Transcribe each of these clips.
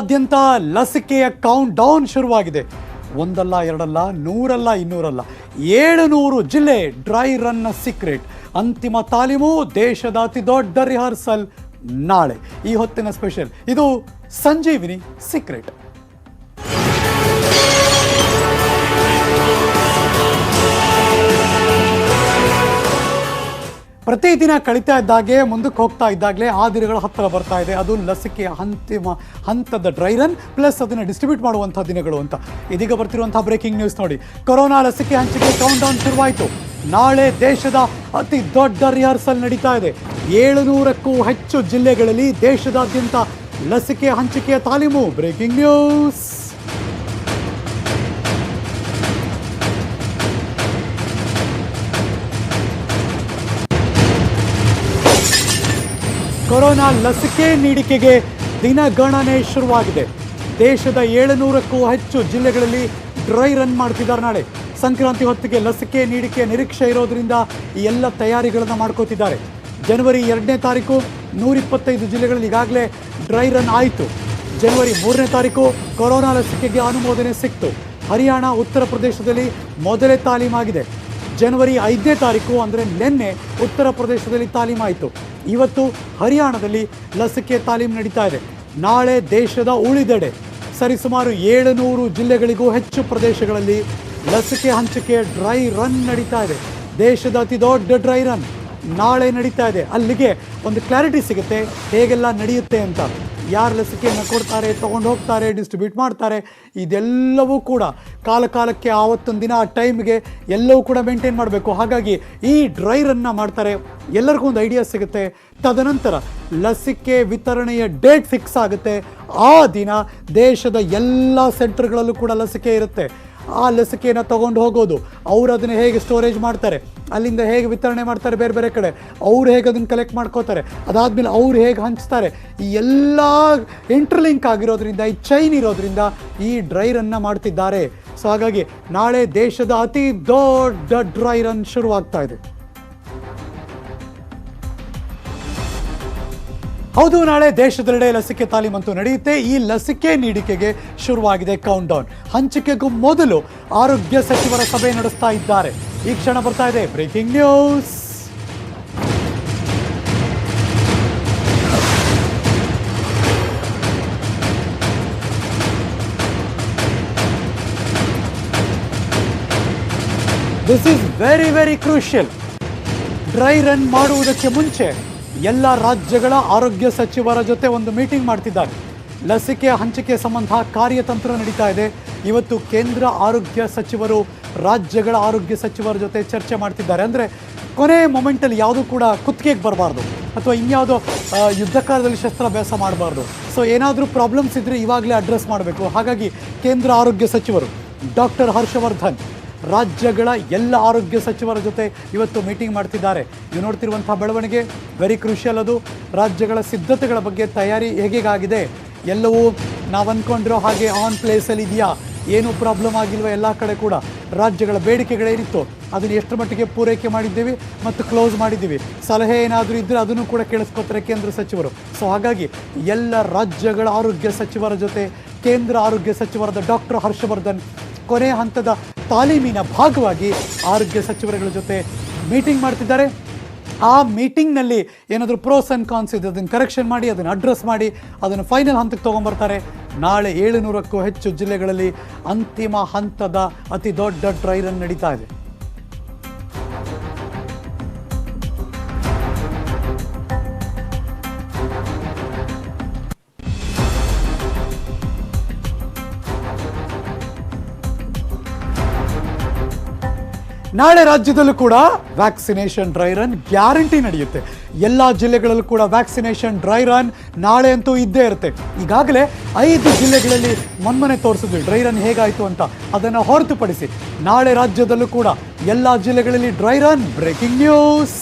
ರಾಜ್ಯಾದ್ಯಂತ ಲಸಿಕೆಯ count down ಶುರುವಾಗಿದೆ. ಒಂದಲ್ಲ, ಎರಡಲ್ಲ, ನೂರಲ್ಲ, ಇನ್ನೂರಲ್ಲ ಏಳು ನೂರು ಜಿಲ್ಲೆ ಡ್ರೈ ರನ್ನ ಸೀಕ್ರೆಟ್ ಅಂತಿಮ ತಾಲೀಮು ದೇಶದ ಅತಿ ದೊಡ್ಡ ರಿಹರ್ಸಲ್ ನಾಳೆ. ಈ ಹೊತ್ತಿನ ಸ್ಪೆಷಲ್ ಇದು ಸಂಜೀವಿನಿ ಸೀಕ್ರೆಟ್ ಪ್ರತಿದಿನ ಕಳೀತಾ ಇದ್ದಾಗೆ, ಮುಂದಕ್ಕೆ ಹೋಗ್ತಾ ಇದ್ದಾಗಲೇ ಆ ದಿನಗಳು ಹತ್ತಿರ ಬರ್ತಾ ಇದೆ. ಅದು ಲಸಿಕೆಯ ಅಂತಿಮ ಹಂತದ ಡ್ರೈ ರನ್ ಪ್ಲಸ್ ಅದನ್ನು ಡಿಸ್ಟ್ರಿಬ್ಯೂಟ್ ಮಾಡುವಂಥ ದಿನಗಳು ಅಂತ. ಇದೀಗ ಬರ್ತಿರುವಂಥ ಬ್ರೇಕಿಂಗ್ ನ್ಯೂಸ್ ನೋಡಿ. ಕೊರೋನಾ ಲಸಿಕೆ ಹಂಚಿಕೆ ಕೌಂಟ್ ಡೌನ್ ಶುರುವಾಯಿತು. ನಾಳೆ ದೇಶದ ಅತಿ ದೊಡ್ಡ ರಿಹರ್ಸಲ್ ನಡೀತಾ ಇದೆ. ಏಳುನೂರಕ್ಕೂ ಹೆಚ್ಚು ಜಿಲ್ಲೆಗಳಲ್ಲಿ ದೇಶದಾದ್ಯಂತ ಲಸಿಕೆ ಹಂಚಿಕೆಯ ತಾಲೀಮು. ಬ್ರೇಕಿಂಗ್ ನ್ಯೂಸ್ ಕೊರೋನಾ ಲಸಿಕೆ ನೀಡಿಕೆಗೆ ದಿನಗಣನೆ ಶುರುವಾಗಿದೆ. ದೇಶದ ಏಳುನೂರಕ್ಕೂ ಹೆಚ್ಚು ಜಿಲ್ಲೆಗಳಲ್ಲಿ ಡ್ರೈ ರನ್ ಮಾಡ್ತಿದ್ದಾರೆ ನಾಳೆ. ಸಂಕ್ರಾಂತಿ ಹೊತ್ತಿಗೆ ಲಸಿಕೆ ನೀಡಿಕೆ ನಿರೀಕ್ಷೆ ಇರೋದರಿಂದ ಈ ಎಲ್ಲ ತಯಾರಿಗಳನ್ನು ಮಾಡ್ಕೋತಿದ್ದಾರೆ. ಜನವರಿ ಎರಡನೇ ತಾರೀಕು ನೂರಿಪ್ಪತ್ತೈದು ಜಿಲ್ಲೆಗಳಲ್ಲಿ ಈಗಾಗಲೇ ಡ್ರೈ ರನ್ ಆಯಿತು. ಜನವರಿ ಮೂರನೇ ತಾರೀಕು ಕೊರೋನಾ ಲಸಿಕೆಗೆ ಅನುಮೋದನೆ ಸಿಕ್ತು. ಹರಿಯಾಣ, ಉತ್ತರ ಪ್ರದೇಶದಲ್ಲಿ ಮೊದಲೇ ತಾಲೀಮಾಗಿದೆ. ಜನವರಿ ಐದನೇ ತಾರೀಕು ಅಂದರೆ ನಿನ್ನೆ ಉತ್ತರ ಪ್ರದೇಶದಲ್ಲಿ ತಾಲೀಮಾಯಿತು. ಇವತ್ತು ಹರಿಯಾಣದಲ್ಲಿ ಲಸಿಕೆ ತಾಲೀಮು ನಡೀತಾ ಇದೆ. ನಾಳೆ ದೇಶದ ಉಳಿದೆಡೆ ಸರಿಸುಮಾರು ಏಳುನೂರು ಜಿಲ್ಲೆಗಳಿಗೂ ಹೆಚ್ಚು ಪ್ರದೇಶಗಳಲ್ಲಿ ಲಸಿಕೆ ಹಂಚಿಕೆ ಡ್ರೈ ರನ್ ನಡೀತಾ ಇದೆ. ದೇಶದ ಅತಿ ದೊಡ್ಡ ಡ್ರೈ ರನ್ ನಾಳೆ ನಡೀತಾ ಇದೆ. ಅಲ್ಲಿಗೆ ಒಂದು ಕ್ಲಾರಿಟಿ ಸಿಗುತ್ತೆ, ಹೇಗೆಲ್ಲ ನಡೆಯುತ್ತೆ ಅಂತ. ಯಾರು ಲಸಿಕೆಯನ್ನು ಕೊಡ್ತಾರೆ, ತೊಗೊಂಡು ಹೋಗ್ತಾರೆ ಡಿಸ್ಟ್ರಿಬ್ಯೂಟ್ ಮಾಡ್ತಾರೆ, ಇದೆಲ್ಲವೂ ಕೂಡ ಕಾಲ ಕಾಲಕ್ಕೆ ಆವತ್ತೊಂದು ದಿನ ಆ ಟೈಮ್ಗೆ ಎಲ್ಲವೂ ಕೂಡ ಮೇಂಟೈನ್ ಮಾಡಬೇಕು. ಹಾಗಾಗಿ ಈ ಡ್ರೈ ರನ್ನ ಮಾಡ್ತಾರೆ. ಎಲ್ಲರಿಗೂ ಒಂದು ಐಡಿಯಾ ಸಿಗುತ್ತೆ. ತದನಂತರ ಲಸಿಕೆ ವಿತರಣೆಯ ಡೇಟ್ ಫಿಕ್ಸ್ ಆಗುತ್ತೆ. ಆ ದಿನ ದೇಶದ ಎಲ್ಲ ಸೆಂಟರ್ಗಳಲ್ಲೂ ಕೂಡ ಲಸಿಕೆ ಇರುತ್ತೆ. ಆ ಲಸಿಕೆಯನ್ನು ತಗೊಂಡು ಹೋಗೋದು ಅವ್ರು ಅದನ್ನು ಹೇಗೆ ಸ್ಟೋರೇಜ್ ಮಾಡ್ತಾರೆ? ಅಲ್ಲಿಂದ ಹೇಗೆ ವಿತರಣೆ ಮಾಡ್ತಾರೆ ಬೇರೆ ಬೇರೆ ಕಡೆ? ಅವ್ರು ಹೇಗೆ ಅದನ್ನು ಕಲೆಕ್ಟ್ ಮಾಡ್ಕೋತಾರೆ? ಅದಾದಮೇಲೆ ಅವ್ರು ಹೇಗೆ ಹಂಚ್ತಾರೆ? ಈ ಎಲ್ಲ ಇಂಟರ್ಲಿಂಕ್ ಆಗಿರೋದ್ರಿಂದ, ಈ ಚೈನ್ ಇರೋದ್ರಿಂದ ಈ ಡ್ರೈ ರನ್ನ ಮಾಡ್ತಿದ್ದಾರೆ. ಸೊ ಹಾಗಾಗಿ ನಾಳೆ ದೇಶದ ಅತಿ ದೊಡ್ಡ ಡ್ರೈ ರನ್ ಶುರುವಾಗ್ತಾ ಇದೆ. ಹೌದು, ನಾಳೆ ದೇಶದೆಲ್ಲೆಡೆ ಲಸಿಕೆ ತಾಲೀಮಂತೂ ನಡೆಯುತ್ತೆ. ಈ ಲಸಿಕೆ ನೀಡಿಕೆಗೆ ಶುರುವಾಗಿದೆ ಕೌಂಟ್ ಡೌನ್ ಹಂಚಿಕೆಗೂ ಮೊದಲು ಆರೋಗ್ಯ ಸಚಿವರ ಸಭೆ ನಡೆಸ್ತಾ ಇದ್ದಾರೆ. ಈ ಕ್ಷಣ ಬರ್ತಾ ಇದೆ. Breaking news this is very very crucial dry run ಮಾಡುವುದಕ್ಕೆ ಮುಂಚೆ ಎಲ್ಲ ರಾಜ್ಯಗಳ ಆರೋಗ್ಯ ಸಚಿವರ ಜೊತೆ ಒಂದು ಮೀಟಿಂಗ್ ಮಾಡ್ತಿದ್ದಾರೆ. ಲಸಿಕೆ ಹಂಚಿಕೆ ಸಂಬಂಧ ಕಾರ್ಯತಂತ್ರ ನಡೀತಾ ಇದೆ. ಇವತ್ತು ಕೇಂದ್ರ ಆರೋಗ್ಯ ಸಚಿವರು, ರಾಜ್ಯಗಳ ಆರೋಗ್ಯ ಸಚಿವರ ಜೊತೆ ಚರ್ಚೆ ಮಾಡ್ತಿದ್ದಾರೆ. ಅಂದರೆ ಕೊನೆ ಮೊಮೆಂಟಲ್ಲಿ ಯಾವುದೂ ಕೂಡ ಕುತ್ತಿಗೆಗೆ ಬರಬಾರ್ದು. ಅಥವಾ ಇನ್ಯಾವುದೋ ಯುದ್ಧ ಕಾಲದಲ್ಲಿ ಶಸ್ತ್ರಾಭ್ಯಾಸ ಮಾಡಬಾರ್ದು. ಸೊ ಏನಾದರೂ ಪ್ರಾಬ್ಲಮ್ಸ್ ಇದ್ದರೆ ಇವಾಗಲೇ ಅಡ್ರೆಸ್ ಮಾಡಬೇಕು. ಹಾಗಾಗಿ ಕೇಂದ್ರ ಆರೋಗ್ಯ ಸಚಿವರು ಡಾಕ್ಟರ್ ಹರ್ಷವರ್ಧನ್ ರಾಜ್ಯಗಳ ಎಲ್ಲ ಆರೋಗ್ಯ ಸಚಿವರ ಜೊತೆ ಇವತ್ತು ಮೀಟಿಂಗ್ ಮಾಡ್ತಿದ್ದಾರೆ. ನೀವು ನೋಡ್ತಿರುವಂತಹ ಬೆಳವಣಿಗೆ ವೆರಿ ಕ್ರೂಷಿಯಲ್ ಅದು. ರಾಜ್ಯಗಳ ಸಿದ್ಧತೆಗಳ ಬಗ್ಗೆ ತಯಾರಿ ಹೇಗೇಗಾಗಿದೆ? ಎಲ್ಲವೂ ನಾವು ಅಂದ್ಕೊಂಡಿರೋ ಹಾಗೆ ಆನ್ ಪ್ಲೇಸಲ್ಲಿ ಇದೆಯಾ? ಏನು ಪ್ರಾಬ್ಲಮ್ ಆಗಿಲ್ವ ಎಲ್ಲ ಕಡೆ ಕೂಡ? ರಾಜ್ಯಗಳ ಬೇಡಿಕೆಗಳೇನಿತ್ತು ಅದನ್ನು ಎಷ್ಟು ಮಟ್ಟಿಗೆ ಪೂರೈಕೆ ಮಾಡಿದ್ದೀವಿ ಮತ್ತು ಕ್ಲೋಸ್ ಮಾಡಿದ್ದೀವಿ? ಸಲಹೆ ಏನಾದರೂ ಇದ್ದರೆ ಅದನ್ನು ಕೂಡ ಕೇಳಿಸ್ಕೊತಾರೆ ಕೇಂದ್ರ ಸಚಿವರು. ಸೊ ಹಾಗಾಗಿ ಎಲ್ಲ ರಾಜ್ಯಗಳ ಆರೋಗ್ಯ ಸಚಿವರ ಜೊತೆ ಕೇಂದ್ರ ಆರೋಗ್ಯ ಸಚಿವರಾದ ಡಾಕ್ಟರ್ ಹರ್ಷವರ್ಧನ್ ಕೊನೆ ಹಂತದ ತಾಲೀಮಿನ ಭಾಗವಾಗಿ ಆರೋಗ್ಯ ಸಚಿವರುಗಳ ಜೊತೆ ಮೀಟಿಂಗ್ ಮಾಡ್ತಿದ್ದಾರೆ. ಆ ಮೀಟಿಂಗ್ನಲ್ಲಿ ಏನಾದರೂ ಪ್ರೋಸ್ ಆ್ಯಂಡ್ ಕಾನ್ಸ್ ಇದೆ, ಅದನ್ನು ಕರೆಕ್ಷನ್ ಮಾಡಿ, ಅದನ್ನು ಅಡ್ರೆಸ್ ಮಾಡಿ, ಅದನ್ನು ಫೈನಲ್ ಹಂತಕ್ಕೆ ತೊಗೊಂಬರ್ತಾರೆ. ನಾಳೆ ಏಳುನೂರಕ್ಕೂ ಹೆಚ್ಚು ಜಿಲ್ಲೆಗಳಲ್ಲಿ ಅಂತಿಮ ಹಂತದ ಅತಿ ದೊಡ್ಡ ರನ್ ನಡೀತಾ ಇದೆ. ನಾಳೆ ರಾಜ್ಯದಲ್ಲೂ ಕೂಡ ವ್ಯಾಕ್ಸಿನೇಷನ್ ಡ್ರೈ ರನ್ ಗ್ಯಾರಂಟಿ ನಡೆಯುತ್ತೆ. ಎಲ್ಲ ಜಿಲ್ಲೆಗಳಲ್ಲೂ ಕೂಡ ವ್ಯಾಕ್ಸಿನೇಷನ್ ಡ್ರೈ ರನ್ ನಾಳೆ ಅಂತೂ ಇದ್ದೇ ಇರುತ್ತೆ. ಈಗಾಗಲೇ ಐದು ಜಿಲ್ಲೆಗಳಲ್ಲಿ ಮೊನ್ಮನೆ ತೋರಿಸಿದ್ವಿ. ಡ್ರೈ ರನ್ ಹೇಗಾಯಿತು ಅಂತ ಅದನ್ನು ಹೊರತುಪಡಿಸಿ ನಾಳೆ ರಾಜ್ಯದಲ್ಲೂ ಕೂಡ ಎಲ್ಲ ಜಿಲ್ಲೆಗಳಲ್ಲಿ ಡ್ರೈ ರನ್ ಬ್ರೇಕಿಂಗ್ ನ್ಯೂಸ್.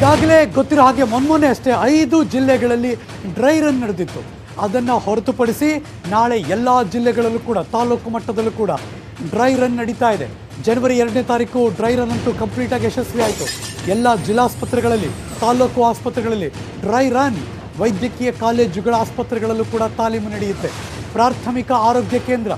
ಈಗಾಗಲೇ ಗೊತ್ತಿರೋ ಹಾಗೆ ಮೊನ್ಮೊನ್ನೆ ಅಷ್ಟೇ ಐದು ಜಿಲ್ಲೆಗಳಲ್ಲಿ ಡ್ರೈ ರನ್ ನಡೆದಿತ್ತು. ಅದನ್ನು ಹೊರತುಪಡಿಸಿ ನಾಳೆ ಎಲ್ಲ ಜಿಲ್ಲೆಗಳಲ್ಲೂ ಕೂಡ, ತಾಲೂಕು ಮಟ್ಟದಲ್ಲೂ ಕೂಡ ಡ್ರೈ ರನ್ ನಡೀತಾ ಇದೆ. ಜನವರಿ ಎರಡನೇ ತಾರೀಕು ಡ್ರೈ ರನ್ ಅಂತೂ ಕಂಪ್ಲೀಟಾಗಿ ಯಶಸ್ವಿ ಆಯಿತು. ಎಲ್ಲ ಜಿಲ್ಲಾಸ್ಪತ್ರೆಗಳಲ್ಲಿ, ತಾಲೂಕು ಆಸ್ಪತ್ರೆಗಳಲ್ಲಿ ಡ್ರೈ ರನ್, ವೈದ್ಯಕೀಯ ಕಾಲೇಜುಗಳ ಆಸ್ಪತ್ರೆಗಳಲ್ಲೂ ಕೂಡ ತಾಲೀಮು ನಡೆಯುತ್ತೆ. ಪ್ರಾಥಮಿಕ ಆರೋಗ್ಯ ಕೇಂದ್ರ,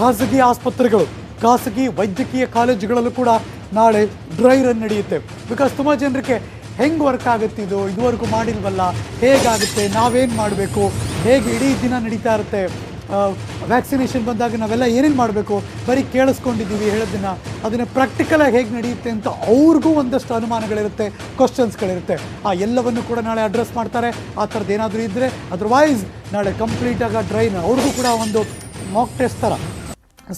ಖಾಸಗಿ ಆಸ್ಪತ್ರೆಗಳು, ಖಾಸಗಿ ವೈದ್ಯಕೀಯ ಕಾಲೇಜುಗಳಲ್ಲೂ ಕೂಡ ನಾಳೆ ಡ್ರೈ ರನ್ ನಡೆಯುತ್ತೆ. ಬಿಕಾಸ್ ತುಂಬ ಜನರಿಗೆ ಹೆಂಗೆ ವರ್ಕ್ ಆಗುತ್ತೆ ಇದು? ಇದುವರೆಗೂ ಮಾಡಿಲ್ವಲ್ಲ? ಹೇಗಾಗುತ್ತೆ? ನಾವೇನು ಮಾಡಬೇಕು? ಹೇಗೆ ಇಡೀ ದಿನ ನಡೀತಾ ಇರುತ್ತೆ? ವ್ಯಾಕ್ಸಿನೇಷನ್ ಬಂದಾಗ ನಾವೆಲ್ಲ ಏನೇನು ಮಾಡಬೇಕು? ಬರೀ ಕೇಳಿಸ್ಕೊಂಡಿದ್ದೀವಿ ಹೇಳೋದನ್ನ. ಅದನ್ನು ಪ್ರಾಕ್ಟಿಕಲಾಗಿ ಹೇಗೆ ನಡೆಯುತ್ತೆ ಅಂತ ಅವ್ರಿಗೂ ಒಂದಷ್ಟು ಅನುಮಾನಗಳಿರುತ್ತೆ ಕ್ವಶನ್ಸ್ಗಳಿರುತ್ತೆ ಆ ಎಲ್ಲವನ್ನು ಕೂಡ ನಾಳೆ ಅಡ್ರೆಸ್ ಮಾಡ್ತಾರೆ. ಆ ಥರದ್ದು ಏನಾದರೂ ಇದ್ದರೆ ಅದರ್ವೈಸ್ ನಾಳೆ ಕಂಪ್ಲೀಟಾಗಿ ಡ್ರೈನ್ ಅವ್ರಿಗೂ ಕೂಡ ಒಂದು ಮಾಕ್ ಟೆಸ್ಟ್ ಥರ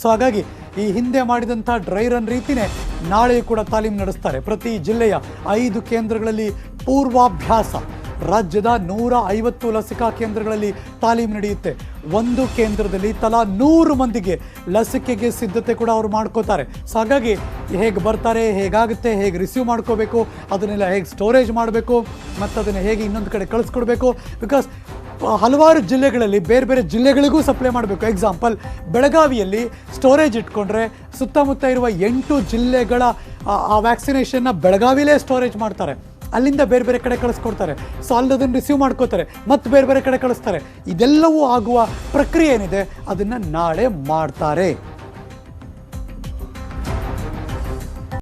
ಸೊ ಹಾಗಾಗಿ ಈ ಹಿಂದೆ ಮಾಡಿದಂಥ ಡ್ರೈ ರನ್ ರೀತಿನೇ ನಾಳೆ ಕೂಡ ತಾಲೀಮು ನಡೆಸ್ತಾರೆ. ಪ್ರತಿ ಜಿಲ್ಲೆಯ ಐದು ಕೇಂದ್ರಗಳಲ್ಲಿ ಪೂರ್ವಾಭ್ಯಾಸ. ರಾಜ್ಯದ ನೂರ ಐವತ್ತು ಲಸಿಕಾ ಕೇಂದ್ರಗಳಲ್ಲಿ ತಾಲೀಮು ನಡೆಯುತ್ತೆ. ಒಂದು ಕೇಂದ್ರದಲ್ಲಿ ತಲಾ ನೂರು ಮಂದಿಗೆ ಲಸಿಕೆಗೆ ಸಿದ್ಧತೆ ಕೂಡ ಅವರು ಮಾಡ್ಕೋತಾರೆ. ಸೊ ಹಾಗಾಗಿ ಹೇಗೆ ಬರ್ತಾರೆ, ಹೇಗಾಗುತ್ತೆ, ಹೇಗೆ ರಿಸೀವ್ ಮಾಡ್ಕೋಬೇಕು, ಅದನ್ನೆಲ್ಲ ಹೇಗೆ ಸ್ಟೋರೇಜ್ ಮಾಡಬೇಕು ಮತ್ತು ಅದನ್ನು ಹೇಗೆ ಇನ್ನೊಂದು ಕಡೆ ಕಳಿಸ್ಕೊಡ್ಬೇಕು? ಬಿಕಾಸ್ ಹಲವಾರು ಜಿಲ್ಲೆಗಳಲ್ಲಿ ಬೇರೆ ಬೇರೆ ಜಿಲ್ಲೆಗಳಿಗೂ ಸಪ್ಲೈ ಮಾಡಬೇಕು. ಎಕ್ಸಾಂಪಲ್ ಬೆಳಗಾವಿಯಲ್ಲಿ ಸ್ಟೋರೇಜ್ ಇಟ್ಕೊಂಡ್ರೆ ಸುತ್ತಮುತ್ತ ಇರುವ ಎಂಟು ಜಿಲ್ಲೆಗಳ, ಆ- ವ್ಯಾಕ್ಸಿನೇಷನ್ನ ಬೆಳಗಾವಿಲೇ ಸ್ಟೋರೇಜ್ ಮಾಡ್ತಾರೆ. ಅಲ್ಲಿಂದ ಬೇರೆ ಬೇರೆ ಕಡೆ ಕಳಿಸ್ಕೊಡ್ತಾರೆ. ಸೊ ಅಲ್ಲದನ್ನು ರಿಸೀವ್ ಮಾಡ್ಕೋತಾರೆ. ಮತ್ತು ಬೇರೆ ಬೇರೆ ಕಡೆ ಕಳಿಸ್ತಾರೆ. ಇದೆಲ್ಲವೂ ಆಗುವ ಪ್ರಕ್ರಿಯೆ ಏನಿದೆ? ಅದನ್ನು ನಾಳೆ ಮಾಡ್ತಾರೆ.